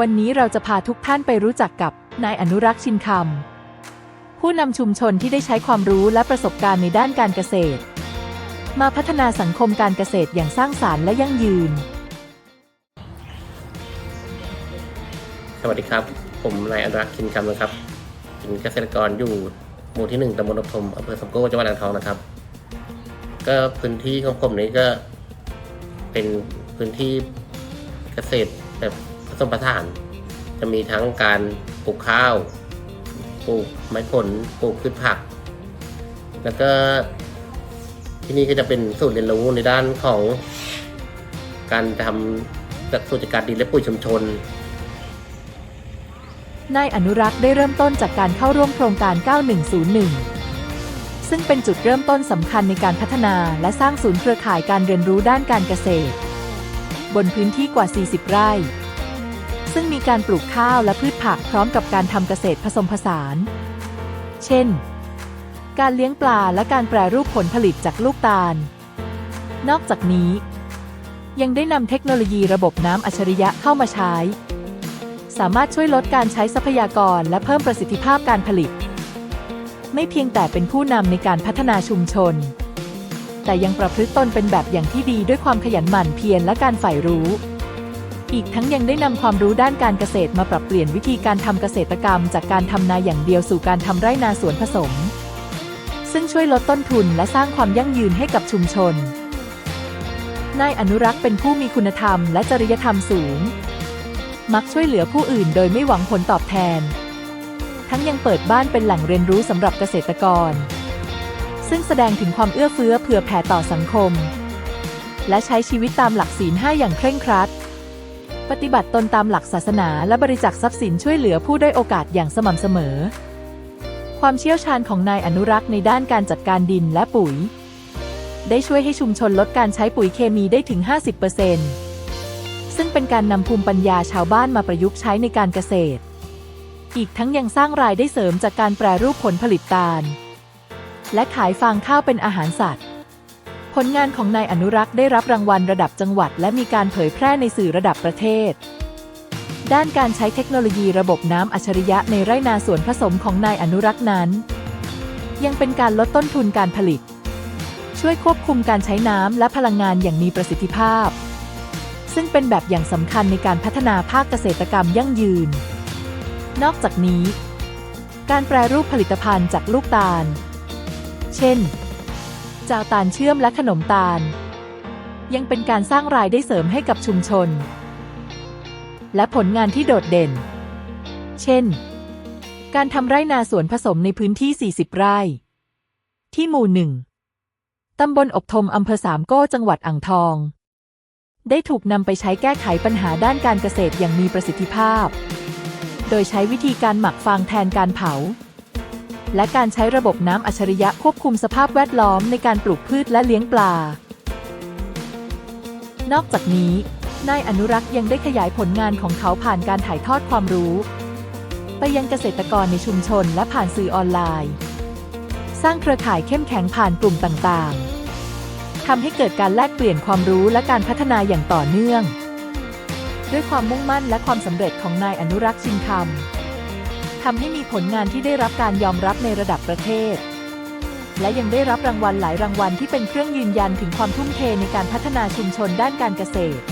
วันนี้เราจะพาทุกท่านไปรู้จักกับนายอนุรักษ์ชินคำ ผู้นำชุมชนที่ได้ใช้ความรู้และประสบการณ์ในด้านการเกษตร มาพัฒนาสังคมการเกษตรอย่างสร้างสารรค์และยั่งยืน สวัสดีครับ ผมนายอนุรักษ์คินคำนะครับ เป็นเกษตรกรอยู่หมู่ที่หนึ่งตำบลอบทมอำเภอสมโก้จังหวัดอ่างทองนะครับ ก็พื้นที่ของผมนี้ก็เป็นพื้นที่เกษตรแบบ สมผสาน จะมีทั้งการปลูกข้าว ปลูกไม้ผล ปลูกพืชผัก แล้วก็ที่นี่ก็จะเป็นศูนย์เรียนรู้ในด้านของการทำจากสูตรจัดการดินและปุ๋ยชุมชนนายอนุรักษ์ได้เริ่มต้นจากการเข้าร่วมโครงการ 9101 ซึ่งเป็นจุดเริ่มต้นสำคัญในการพัฒนาและสร้างศูนย์เครือข่ายการเรียนรู้ด้านการเกษตร บนพื้นที่กว่า 40 ไร่ ซึ่งมีการปลูกข้าวและพืชผักพร้อมกับการทำเกษตรผสมผสาน เช่น การเลี้ยงปลาและการแปรรูปผลผลิตจากลูกตาล นอกจากนี้ ยังได้นำเทคโนโลยีระบบน้ำอัจฉริยะเข้ามาใช้ สามารถช่วยลดการใช้ทรัพยากรและเพิ่มประสิทธิภาพการผลิต ไม่เพียงแต่เป็นผู้นำในการพัฒนาชุมชน แต่ยังประพฤติตนเป็นแบบอย่างที่ดีด้วยความขยันหมั่นเพียรและการใฝ่รู้ อีกทั้งยังได้นำความรู้ด้านการเกษตรมาปรับเปลี่ยนวิธีการทำเกษตรกรรม จากการทำนาอย่างเดียวสู่การทำไร่นาสวนผสม ซึ่งช่วยลดต้นทุนและสร้างความยั่งยืนให้กับชุมชน นายอนุรักษ์เป็นผู้มีคุณธรรมและจริยธรรมสูง มักช่วยเหลือผู้อื่นโดยไม่หวังผลตอบแทน ทั้งยังเปิดบ้านเป็นแหล่งเรียนรู้สำหรับเกษตรกร ซึ่งแสดงถึงความเอื้อเฟื้อเผื่อแผ่ต่อสังคม และใช้ชีวิตตามหลักศีลห้าอย่างเคร่งครัด ปฏิบัติตนตามหลักศาสนาและบริจาคทรัพย์สินช่วยเหลือผู้ได้โอกาสอย่างสม่ำเสมอ ความเชี่ยวชาญของนายอนุรักษ์ในด้านการจัดการดินและปุ๋ย ได้ช่วยให้ชุมชนลดการใช้ปุ๋ยเคมีได้ถึง 50%ซึ่งเป็นการนำภูมิปัญญาชาวบ้านมาประยุกต์ใช้ในการเกษตร อีกทั้งยังสร้างรายได้เสริมจากการแปรรูปผลผลิตตาล และขายฟางข้าวเป็นอาหารสัตว์ ผลงานของนายอนุรักษ์ได้รับรางวัลระดับจังหวัด และมีการเผยแพร่ในสื่อระดับประเทศ ด้านการใช้เทคโนโลยีระบบน้ำอัจฉริยะในไร่นาสวนผสมของนายอนุรักษ์นั้น ยังเป็นการลดต้นทุนการผลิต ช่วยควบคุมการใช้น้ำและพลังงานอย่างมีประสิทธิภาพ ซึ่งเป็นแบบอย่างสำคัญในการพัฒนาภาคเกษตรกรรมยั่งยืน นอกจากนี้ การแปรรูปผลิตภัณฑ์จากลูกตาล เช่น จาวตาลเชื่อมและขนมตาล ยังเป็นการสร้างรายได้เสริมให้กับชุมชน และผลงานที่โดดเด่น เช่น การทำไร่นาสวนผสมในพื้นที่ 40 ไร่ ที่หมู่หนึ่งตำบลอบทมอำเภอสามโก้จังหวัดอ่างทอง ได้ถูกนำไปใช้แก้ไขปัญหาด้านการเกษตรอย่างมีประสิทธิภาพ โดยใช้วิธีการหมักฟางแทนการเผา และการใช้ระบบน้ำอัจฉริยะควบคุมสภาพแวดล้อมในการปลูกพืชและเลี้ยงปลา นอกจากนี้ นายอนุรักษ์ยังได้ขยายผลงานของเขาผ่านการถ่ายทอดความรู้ ไปยังเกษตรกรในชุมชนและผ่านสื่อออนไลน์ สร้างเครือข่ายเข้มแข็งผ่านกลุ่มต่างๆทำให้เกิดการแลกเปลี่ยนความรู้และการพัฒนาอย่างต่อเนื่อง ด้วยความมุ่งมั่นและความสำเร็จของนายอนุรักษ์ชินคำ ทำให้มีผลงานที่ได้รับการยอมรับในระดับประเทศ และยังได้รับรางวัลหลายรางวัลที่เป็นเครื่องยืนยันถึงความทุ่มเทในการพัฒนาชุมชนด้านการเกษตร